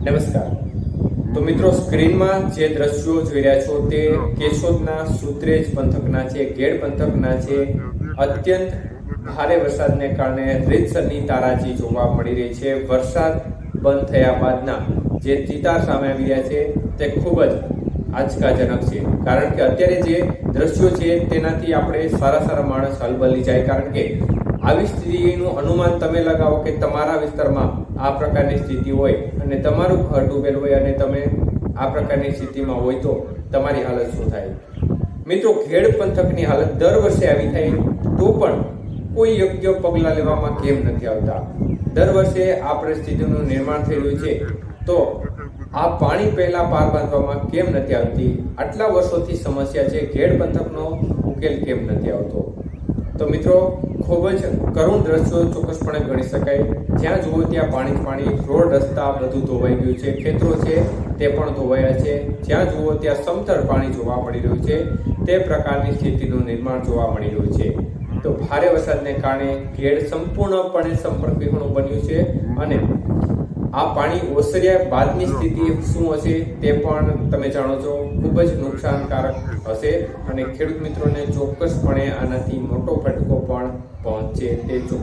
નમસ્કાર. તો મિત્રો, સ્ક્રીનમાં જે દ્રશ્યો જોઈ રહ્યા છો તે કેશોદના સુત્રેજ પંથકના છે, ગેડ પંથકના છે. અત્યંત ભારે વરસાદને કારણે રીતસરની તારાજી જોવા મળી રહી છે. વરસાદ બંધ થયા બાદના જે ચિતાર સામે આવી રહ્યા છે તે ખૂબ જ આંચકાજનક છે. કારણ કે અત્યારે જે દ્રશ્યો છે, તેનાથી આપણે સારા સારા માણસ હલબલી જાય. કારણ કે આવી સ્થિતિનું અનુમાન તમે લગાવો કે તમારા વિસ્તારમાં આ પ્રકારની સ્થિતિ હોય અને તમારું ઘર ડૂબેલ હોય અને તમે આ પ્રકારની સ્થિતિમાં હોય તો તમારી હાલત શું થાય? મિત્રો, ખેડ પંથકની હાલત દર વર્ષે આવી થાય તો પણ કોઈ યોગ્ય પગલાં લેવામાં કેમ નથી આવતા? દર વર્ષે આ પરિસ્થિતિનું નિર્માણ થઈ રહ્યું છે. તો આ પાણી પહેલા પાર બાંધવામાં કેમ નથી આવતી? આટલા વર્ષોથી સમસ્યા છે ઘેડ પંથકનો ઉકેલ કેમ નથી આવતો? તો મિત્રો, ખૂબ જ કરુણ દ્રશ્યો ચોક્કસપણે ગણી શકાય. જ્યાં જુઓ ત્યાં પાણી પાણી, રોડ, રસ્તા બધું ધોવાઈ ગયું છે, ખેતરો છે, તે પણ ધોવાયા છે. જ્યાં જુઓ ત્યાં સમતળ પાણી જોવા મળી રહ્યું છે, તે પ્રકારની સ્થિતિનું નિર્માણ જોવા મળી રહ્યું છે. તો ભારે વરસાદને કારણે ઘેડ સંપૂર્ણપણે સંપર્ક વિહોણું બન્યું છે અને આ પાણી ઓસર્યા બાદની સ્થિતિ શું હશે તે પણ તમે જાણો છો. ખૂબ જ નુકસાનકારક હશે અને ખેડૂત મિત્રોને ચોક્કસપણે આનાથી મોટો ફટકો પણ પહોંચે તે ચોક્કસ